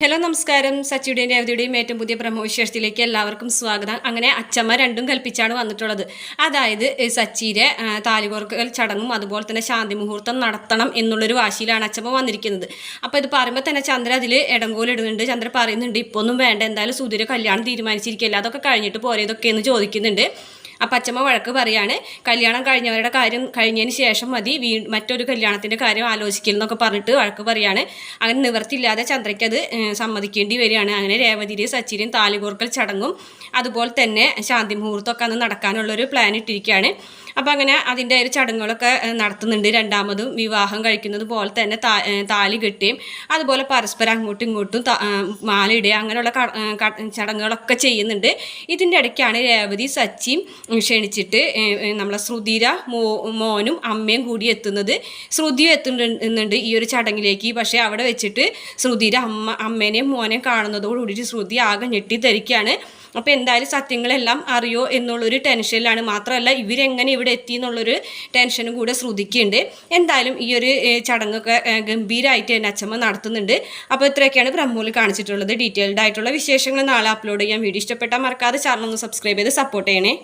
Hello നമസ്കാരം. സച്ചിയുടെയും രേവതിയുടെയും ഏറ്റവും പുതിയ പ്രമോവിശേഷത്തിലേക്ക് എല്ലാവർക്കും സ്വാഗതം. അങ്ങനെ അച്ഛമ്മ രണ്ടും കൽപ്പിച്ചാണ് വന്നിട്ടുള്ളത്. അതായത് സച്ചിയുടെ താലികോർക്കൽ ചടങ്ങും അതുപോലെ തന്നെ ശാന്തി മുഹൂർത്തം നടത്തണം എന്നുള്ളൊരു വാശിയിലാണ് അച്ഛമ്മ വന്നിരിക്കുന്നത്. അപ്പോൾ ഇത് പറയുമ്പോൾ തന്നെ ചന്ദ്ര അതിൽ ഇടങ്കോലിടുന്നുണ്ട് ചന്ദ്ര പറയുന്നുണ്ട് ഇപ്പോൾ ഒന്നും വേണ്ട. എന്തായാലും സുധീര കല്യാണം തീരുമാനിച്ചിരിക്കില്ല അതൊക്കെ കഴിഞ്ഞിട്ട് പോരെ ഇതൊക്കെ എന്ന് ചോദിക്കുന്നുണ്ട്. അപ്പം പച്ചമ്മ വഴക്ക് പറയാണ് കല്യാണം കഴിഞ്ഞവരുടെ കാര്യം കഴിഞ്ഞതിന് ശേഷം മതി വീ മറ്റൊരു കല്യാണത്തിന്റെ കാര്യം ആലോചിക്കലെന്നൊക്കെ പറഞ്ഞിട്ട് വഴക്ക് പറയാണ്. അങ്ങനെ നിവർത്തില്ലാതെ ചന്ദ്രയ്ക്ക് അത് സമ്മതിക്കേണ്ടി വരികയാണ്. അങ്ങനെ രേവതിരിയും സച്ചിരിയും താലികോർക്കൽ ചടങ്ങും അതുപോലെ തന്നെ ശാന്തി മുഹൂർത്തമൊക്കെ അന്ന് നടക്കാനുള്ളൊരു പ്ലാൻ ഇട്ടിരിക്കുകയാണ്. അപ്പം അങ്ങനെ അതിന്റെ ഒരു ചടങ്ങുകളൊക്കെ നടത്തുന്നുണ്ട്. രണ്ടാമതും വിവാഹം കഴിക്കുന്നത് പോലെ തന്നെ താലി കെട്ടുകയും അതുപോലെ പരസ്പരം അങ്ങോട്ടും ഇങ്ങോട്ടും മാലയിടുക അങ്ങനെയുള്ള ചടങ്ങുകളൊക്കെ ചെയ്യുന്നുണ്ട്. ഇതിന്റെ ഇടയ്ക്കാണ് രേവതി സച്ചിയും ക്ഷണിച്ചിട്ട് നമ്മളെ ശ്രുതിര മോ മോനും അമ്മയും കൂടി എത്തുന്നത്. ശ്രുതിയും എത്തുന്നുണ്ട് ഈ ഒരു ചടങ്ങിലേക്ക്. പക്ഷേ അവിടെ വെച്ചിട്ട് ശ്രുതിര അമ്മ അമ്മേനെയും മോനെയും കാണുന്നതോടുകൂടിയിട്ട് ശ്രുതി ആകെ ഞെട്ടിത്തെറിക്കുകയാണ് അപ്പോൾ എന്തായാലും സത്യങ്ങളെല്ലാം അറിയോ എന്നുള്ളൊരു ടെൻഷനിലാണ്. മാത്രമല്ല ഇവരെങ്ങനെ ഇവിടെ എത്തി എന്നുള്ളൊരു ടെൻഷനും കൂടെ ശ്രുതിക്കുന്നുണ്ട് എന്തായാലും ഈ ഒരു ചടങ്ങൊക്കെ ഗംഭീരമായിട്ട് തന്നെ അച്ഛമ്മ നടത്തുന്നുണ്ട്. അപ്പോൾ ഇത്രയൊക്കെയാണ് ബ്രഹ്മൂൽ കാണിച്ചിട്ടുള്ളത്. ഡീറ്റെയിൽഡ് ആയിട്ടുള്ള വിശേഷങ്ങൾ നാളെ അപ്ലോഡ് ചെയ്യാൻ വീഡിയോ ഇഷ്ടപ്പെട്ടാൽ മറക്കാതെ ചാനൽ ഒന്ന് സബ്സ്ക്രൈബ് ചെയ്ത് സപ്പോർട്ട് ചെയ്യണേ.